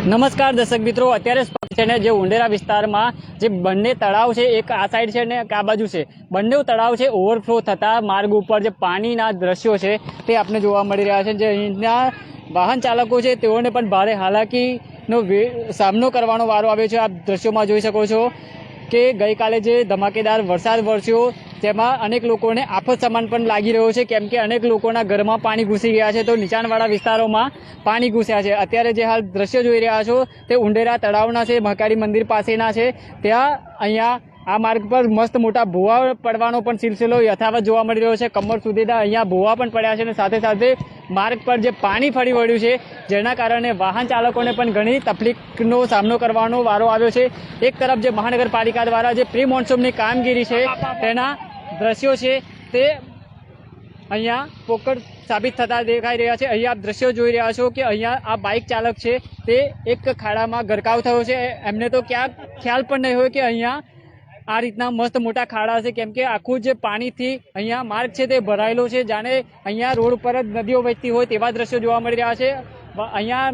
નમસ્કાર દર્શક મિત્રો, અત્યારે સ્પષ્ટ છે ને જે ઉંડેરા વિસ્તારમાં જે બંને તળાવ છે, એક આ સાઈડ છે ને આ બાજુ છે. બંને તળાવ છે ઓવરફ્લો થતા માર્ગ ઉપર જે પાણીના દ્રશ્યો છે તે આપણે જોવા મળી રહ્યા છે. જે અહીંના વાહન ચાલકો છે, તેઓને પણ ભારે હાલાકીનો સામનો કરવાનો વારો આવ્યો છે. આપ દ્રશ્યોમાં જોઈ શકો છો કે ગઈકાલે જે ધમાકેદાર વરસાદ વરસ્યો તેમાં અનેક લોકોને આફત સમાન પણ લાગી રહ્યો છે. કેમ કે અનેક લોકોના ઘરમાં પાણી ઘૂસી ગયા છે તો નીચાણવાળા વિસ્તારોમાં પાણી ઘૂસ્યા છે. અત્યારે જે હાલ દ્રશ્ય જોઈ રહ્યા છો તે ઉંડેરા તળાવના છે, મહાકાળી મંદિર પાસેના છે. ત્યાં અહીંયા આ માર્ગ પર મસ્ત મોટા ભૂવા પડવાનો પણ સિલસિલો યથાવત જોવા મળી રહ્યો છે. કમર સુધીના અહીંયા ભૂવા પણ પડ્યા છે અને સાથે સાથે માર્ગ પર જે પાણી ફરી વળ્યું છે જેના કારણે વાહન ચાલકોને પણ ઘણી તકલીફનો સામનો કરવાનો વારો આવ્યો છે. એક તરફ જે મહાનગરપાલિકા દ્વારા જે પ્રી મોન્સૂનની કામગીરી છે, તેના દ્રશ્યો છે તે અહીંયા પોકળ સાબિત થતા દેખાઈ રહ્યા છે. અહીંયા આપ દ્રશ્યો જોઈ રહ્યા છો કે અહીંયા આ બાઇક ચાલક છે તે એક ખાડામાં ગરકાવ થયો છે. એમને તો ક્યાંક ખ્યાલ પણ નહીં હોય કે અહીંયા આ રીતના મસ્ત મોટા ખાડા છે કેમ કે આખું જે પાણીથી અહીંયા માર્ગ છે તે ભરાયેલો છે. જાણે અહીંયા રોડ ઉપર જ નદીઓ વહેતી હોય તેવા દ્રશ્યો જોવા મળી રહ્યા છે. અહીંયા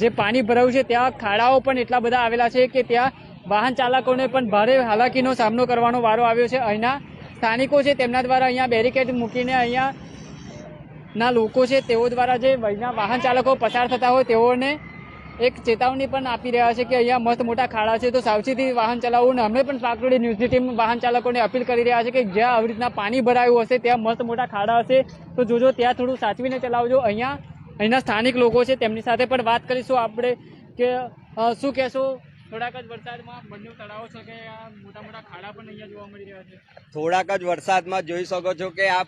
જે પાણી ભરાયું છે ત્યાં ખાડાઓ પણ એટલા બધા આવેલા છે કે ત્યાં વાહન ચાલકોને પણ ભારે હાલાકીનો સામનો કરવાનો વારો આવ્યો છે. અહીંના સ્થાનિકો છે, તેમના દ્વારા અહીંયા બેરિકેડ મૂકીને અહીંયા લોકો છે, તેઓ દ્વારા જે વયના વાહન ચાલકો પસાર થતા હોય, તેઓને એક ચેતવણી પણ આપી રહ્યા છે કે અહીંયા મસ્ત મોટા ખાડા છે. તો સાવચેતી વાહન ચલાવવું ને અમે પણ પાકડોળી ન્યૂઝની ટીમ વાહન ચાલકોને અપીલ કરી રહ્યા છે કે જ્યાં આવી રીતના પાણી ભરાયું હશે, ત્યાં મસ્ત મોટા ખાડા હશે. તો જોજો, ત્યાં થોડું સાચવીને ચલાવજો. અહીંયા અહીંના સ્થાનિક લોકો છે, તેમની સાથે પણ વાત કરીશું આપણે કે શું કહેશો? થોડાક જ વરસાદમાં જોઈ શકો છો કે આ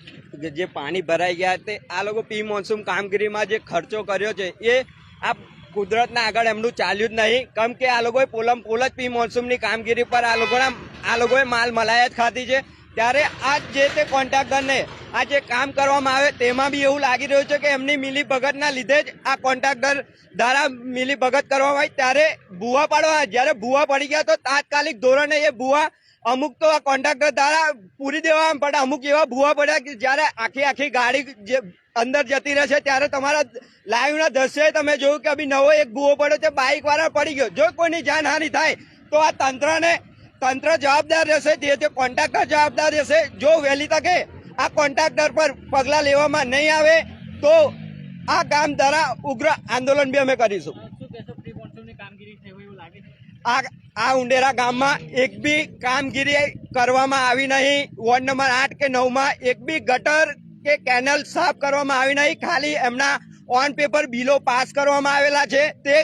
જે પાણી ભરાઈ ગયા તે આ લોકો પી મોન્સૂન કામગીરીમાં જે ખર્ચો કર્યો છે એ આ કુદરતના આગળ એમનું ચાલ્યું જ નહીં. કેમ કે આ લોકોએ પોલમ પોલ જ પી મોન્સૂનની કામગીરી પર આ લોકોના આ લોકોએ માલ મલાયત ખાધી છે. ત્યારે આ જે તે કોન્ટ્રાક્ટરને આ જે કામ કરવામાં આવે તેમાં બી એવું લાગી રહ્યું છે કે એમની મિલી ભગતના લીધે જ આ કોન્ટ્રાક્ટર દ્વારા મિલી ભગત કરવામાં આવી. ત્યારે ભૂવા પાડવા, જ્યારે ભૂવા પડી ગયા તો તાત્કાલિક ધોરણે એ ભૂવા અમુક તો આ કોન્ટ્રાક્ટર દ્વારા પૂરી દેવા પડે અમુક એવા ભૂવા પડ્યા કે જ્યારે આખી આખી ગાડી જે અંદર જતી રહેશે, ત્યારે તમારા લાઈવના દ્રશ્ય તમે જોયું કે અભી નવો એક ભૂવો પડ્યો છે બાઇક વાળા પડી ગયો. જો કોઈની જાનહાનિ થાય, તો આ તંત્રને તંત્ર જવાબદાર રહેશે, જે તે કોન્ટ્રાક્ટર જવાબદાર રહેશે. જો વહેલી તકે આ કોન્ટ્રાક્ટર પર પગલાં લેવામાં નહીં આવે, તો આ કામ દ્વારા ઉગ્ર આંદોલન બી અમે કરીશું. આ આ ઉંડેરા ગામમાં એક બી કામગીરી કરવામાં આવી નહીં. વોર્ડ નંબર આઠ કે નવમાં એક બી ગટર કે કેનલ સાફ કરવામાં આવી નહીં. ખાલી એમના ઓન પેપર બિલો પાસ કરવામાં આવેલા છે. તે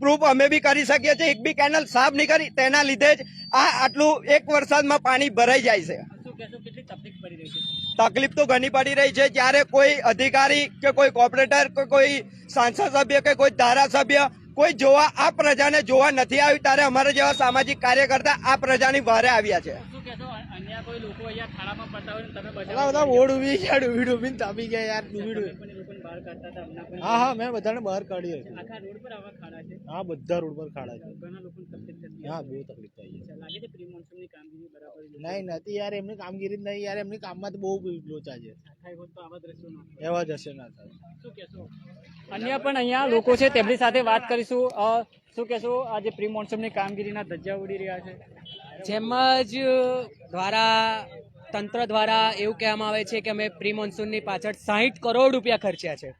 પ્રૂફ અમે બી કરી શકીએ છીએ. એક બી કેનલ સાફ નહીં કરી તેના લીધે જ આ આટલું એક વરસાદમાં પાણી ભરાઈ જાય છે. શું કહેશો કેટલી તકલીફ પડી રહી છે? તકલીફ તો ઘણી પડી રહી છે. જ્યારે કોઈ અધિકારી કે કોઈ કોર્પોરેટર કે કોઈ સાંસદ સભ્ય કે કોઈ ધારાસભ્ય કોઈ જોવા આ પ્રજાને જોવા નથી આવ્યું ત્યારે અમારા જેવા સામાજિક કાર્યકર્તા આ પ્રજાની વારે આવ્યા છે. શું કહેશો અન્ય કોઈ લોકો અહીંયા ખાડામાં પડતા હોય ને તમે બધા બધા ઓડ ઊભી ગયા ડૂબી ડૂબીને તાપી ગયા યાર ડૂબી ડૂબી બહાર કાઢતા હતા હમણાં પણ. હા હા મેં બધાને બહાર કાઢી હતી. આખા રોડ પર આવા ખાડા છે. હા બધા રોડ પર ખાડા છે. ઘણા લોકોને તકલીફ થતી હા બહુ તકલીફ થઈ છે. લાગે છે પ્રી મોન્સૂનની કામગીરી બરાબર નહીં નથી યાર એમની કામગીરી જ નહીં યાર એમની કામમાં તો બહુ લોચા છે. થાય હોત તો આવા દ્રશ્યો ના થાય. એવા જ હશે ના થાય. શું કહેશો? અન્ય પણ અહીંયા લોકો છે તેમની સાથે વાત કરીશું. શું કહેશો? આજે જે પ્રી મોન્સૂનની કામગીરીના ધજ્જા ઉડી રહ્યા છે. જેમ જ દ્વારા તંત્ર દ્વારા એવું કહેવામાં આવે છે કે અમે પ્રી મોન્સૂનની પાછળ સાહીઠ કરોડ રૂપિયા ખર્ચ્યા છે.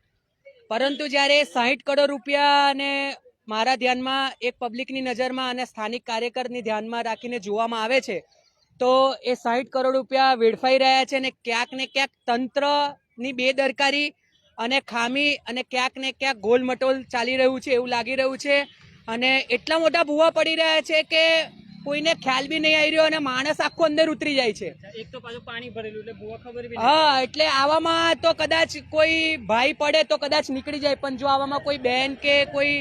પરંતુ જ્યારે સાહીઠ કરોડ રૂપિયાને મારા ધ્યાનમાં એક પબ્લિકની નજરમાં અને સ્થાનિક કાર્યકરની ધ્યાનમાં રાખીને જોવામાં આવે છે, તો એ સાહીઠ કરોડ રૂપિયા વેડફાઈ રહ્યા છે અને ક્યાંક ને ક્યાંક તંત્રની બેદરકારી અને ખામી અને ક્યાંક ને ક્યાંક ગોલમટોલ ચાલી રહ્યું છે એવું લાગી રહ્યું છે. અને એટલા મોટા ભૂવા પડી રહ્યા છે કે કોઈને ખ્યાલ બી નહીં આવી રહ્યો અને માણસ આખો અંદર ઉતરી જાય છે. એક તો પાછું પાણી ભરેલું એટલે ખબર હા એટલે આવામાં તો કદાચ કોઈ ભાઈ પડે તો કદાચ નીકળી જાય પણ જો આવામાં કોઈ બેન કે કોઈ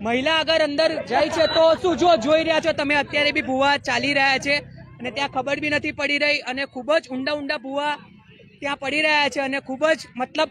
મહિલા અગર અંદર જાય છે તો શું જો જોઈ રહ્યા છો તમે અત્યારે બી ભૂવા ચાલી રહ્યા છે અને ત્યાં ખબર બી નથી પડી રહી અને ખૂબ જ ઊંડા ઊંડા ભૂવા ત્યાં પડી રહ્યા છે અને ખૂબ જ મતલબ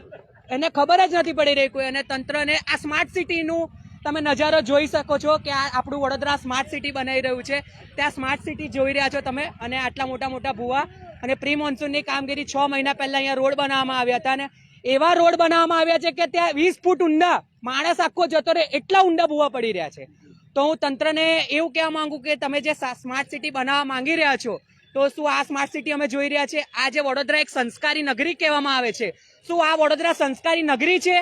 એને ખબર જ નથી પડી રહી કોઈ અને તંત્રને આ સ્માર્ટ સિટીનું તમે નજારો જોઈ શકો છો કે આ આપણું વડોદરા સ્માર્ટ સિટી બનાવી રહ્યું છે. ત્યાં સ્માર્ટ સિટી જોઈ રહ્યા છો તમે અને આટલા મોટા મોટા ભૂવા અને પ્રી મોન્સૂનની કામગીરી છ મહિના પહેલાં અહીંયા રોડ બનાવવામાં આવ્યા હતા અને એવા રોડ બનાવવામાં આવ્યા છે કે ત્યાં વીસ ફૂટ ઊંડા માણસ આખો જતો રહે એટલા ઊંડા ભૂવા પડી રહ્યા છે. તો હું તંત્રને એવું કહેવા માંગુ કે તમે જે સ્માર્ટ સિટી બનાવવા માંગી રહ્યા છો, તો શું આ સ્માર્ટ સિટી અમે જોઈ રહ્યા છે? આ જે વડોદરા એક સંસ્કારી નગરી કહેવામાં આવે છે. શું આ વડોદરા સંસ્કારી નગરી છે?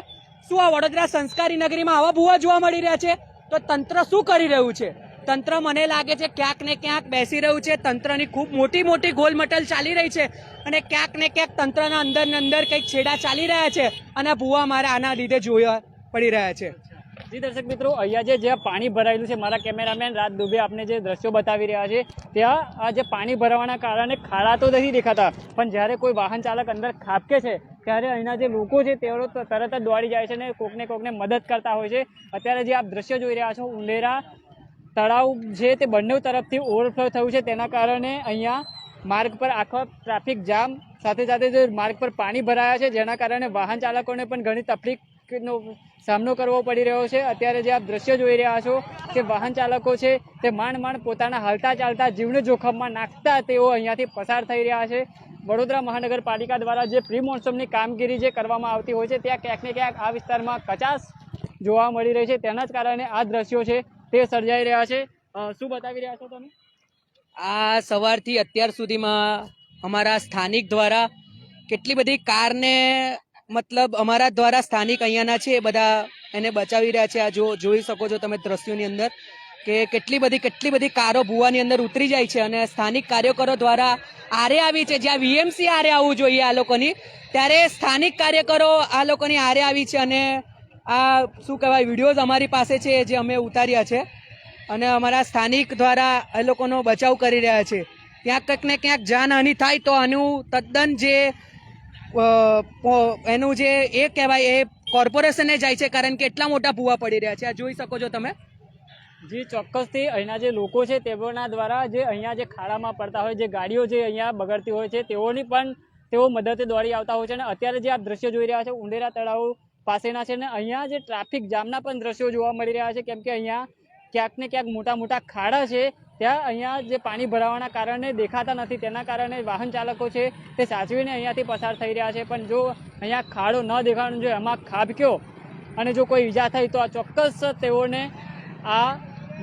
શું આ વડોદરા સંસ્કારી નગરીમાં આવા ભૂવા જોવા મળી રહ્યા છે? તો તંત્ર શું કરી રહ્યું છે? તંત્ર મને લાગે છે ક્યાંક ને ક્યાંક બેસી રહ્યું છે. તંત્રની ખૂબ મોટી મોટી ગોલમટલ ચાલી રહી છે અને ક્યાંક ને ક્યાંક તંત્રના અંદર ને અંદર કંઈક છેડા ચાલી રહ્યા છે અને ભૂવા મારે આના લીધે જોયા પડી રહ્યા છે. જી દર્શક મિત્રો, અહીંયા જે જ્યાં પાણી ભરાયેલું છે, મારા કેમેરામેન રાત દુબે આપને જે દ્રશ્યો બતાવી રહ્યા છે, ત્યાં આ જે પાણી ભરાવાના કારણે ખાડા તો નથી દેખાતા, પણ જ્યારે કોઈ વાહન ચાલક અંદર ખાબકે છે, ત્યારે અહીંના જે લોકો છે, તેઓ તરત જ દોડી જાય છે અને કોકને કોકને મદદ કરતા હોય છે. અત્યારે જે આપ દ્રશ્યો જોઈ રહ્યા છો ઉંડેરા તળાવ છે, તે બંને તરફથી ઓવરફ્લો થયું છે, તેના કારણે અહીંયા માર્ગ પર આખો ટ્રાફિક જામ, સાથે સાથે જે માર્ગ પર પાણી ભરાયા છે, જેના કારણે વાહન ચાલકોને પણ ઘણી તકલીફનો સામનો કરવો પડી રહ્યો છે. અત્યારે જે આપ દ્રશ્ય જોઈ રહ્યા છો કે વાહન ચાલકો છે તે માંડ માંડ પોતાના હાલતા ચાલતા જીવને જોખમમાં નાખતા તેઓ અહીંયાથી પસાર થઈ રહ્યા છે. વડોદરા મહાનગરપાલિકા દ્વારા જે પ્રી મોન્સૂનની કામગીરી જે કરવામાં આવતી હોય છે, ત્યાં ક્યાંક ને ક્યાંક આ વિસ્તારમાં કચાશ જોવા મળી રહી છે. તેના જ કારણે આ દ્રશ્યો છે તે સર્જાઈ રહ્યા છે. શું બતાવી રહ્યા છો તમે? આ સવારથી અત્યાર સુધીમાં અમારા સ્થાનિક દ્વારા કેટલી બધી કારને મતલબ અમારા દ્વારા સ્થાનિક અહીંયાના છે, એ બધા એને બચાવી રહ્યા છે. આ જો, જોઈ શકો છો તમે દ્રશ્યોની અંદર કે કેટલી બધી કેટલી બધી કારો ભૂવાની અંદર ઉતરી જાય છે અને સ્થાનિક કાર્યકરો દ્વારા આરે આવી છે. જ્યાં વીએમસી આરે આવવું જોઈએ આ લોકોની, ત્યારે સ્થાનિક કાર્યકરો આ લોકોની આરે આવી છે અને આ શું કહેવાય, વિડીયોઝ અમારી પાસે છે જે અમે ઉતાર્યા છે અને અમારા સ્થાનિક દ્વારા એ લોકોનો બચાવ કરી રહ્યા છે. ક્યાંક કંઈક ને ક્યાંક જાનહાનિ થાય તો આનું તદ્દન જે એનું જે એ કહેવાય, એ કોર્પોરેશને જાય છે કારણ કે એટલા મોટા ભૂવા પડી રહ્યા છે. આ જોઈ શકો છો તમે. જી, ચોક્કસથી અહીંના જે લોકો છે, તેઓના દ્વારા જે અહીંયા જે ખાડામાં પડતા હોય, જે ગાડીઓ જે અહીંયા બગડતી હોય છે, તેઓની પણ તેઓ મદદે દોડી આવતા હોય છે અને અત્યારે જે આપ દ્રશ્યો જોઈ રહ્યા છે ઉંડેરા તળાવ પાસેના છે ને અહીંયા જે ટ્રાફિક જામના પણ દ્રશ્યો જોવા મળી રહ્યા છે, કેમ કે અહીંયા ક્યાંક ને ક્યાંક મોટા મોટા ખાડા છે ત્યાં અહીંયા જે પાણી ભરાવાના કારણે દેખાતા નથી, તેના કારણે વાહન ચાલકો છે તે સાચવીને અહીંયાથી પસાર થઈ રહ્યા છે. પણ જો અહીંયા ખાડો ન દેખાવાનું જો એમાં ખાબક્યો અને જો કોઈ ઈજા થઈ તો આ ચોક્કસ તેઓને આ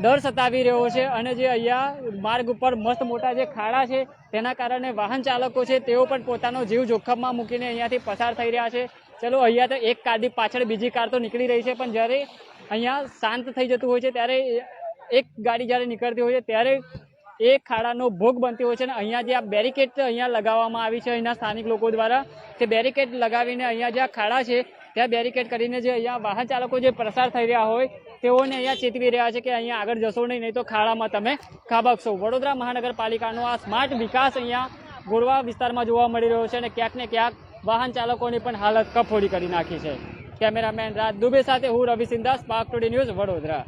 ડર સતાવી રહ્યો છે અને જે અહીંયા માર્ગ ઉપર મસ્ત મોટા જે ખાડા છે તેના કારણે વાહન ચાલકો છે તેઓ પણ પોતાનો જીવ જોખમમાં મૂકીને અહીંયાથી પસાર થઈ રહ્યા છે. ચલો, અહીંયા તો એક કારની પાછળ બીજી કાર તો નીકળી રહી છે, પણ જ્યારે અહીંયા શાંત થઈ જતું હોય છે, ત્યારે એક ગાડી જ્યારે નીકળતી હોય છે, ત્યારે એ ખાડાનો ભોગ બનતી હોય છે અને અહીંયા જે આ બેરિકેડ અહીંયા લગાવવામાં આવી છે અહીંના સ્થાનિક લોકો દ્વારા, તે બેરિકેડ લગાવીને અહીંયા જે ખાડા છે, ત્યાં બેરિકેડ કરીને જે અહીંયા વાહન ચાલકો જે પ્રસાર થઈ રહ્યા હોય, તેઓને અહીંયા ચેતવી રહ્યા છે કે અહીંયા આગળ જશો નહીં નહીં તો ખાડામાં તમે ખાબકશો. વડોદરા મહાનગરપાલિકાનો આ સ્માર્ટ વિકાસ અહીંયા ગોરવા વિસ્તારમાં જોવા મળી રહ્યો છે અને ક્યાંક ને ક્યાંક વાહન ચાલકોની પણ હાલત કફોડી કરી નાખી છે. કેમેરામેન રાજ દુબે સાથે હું Ravi Sindha Spark Today News Vadodara.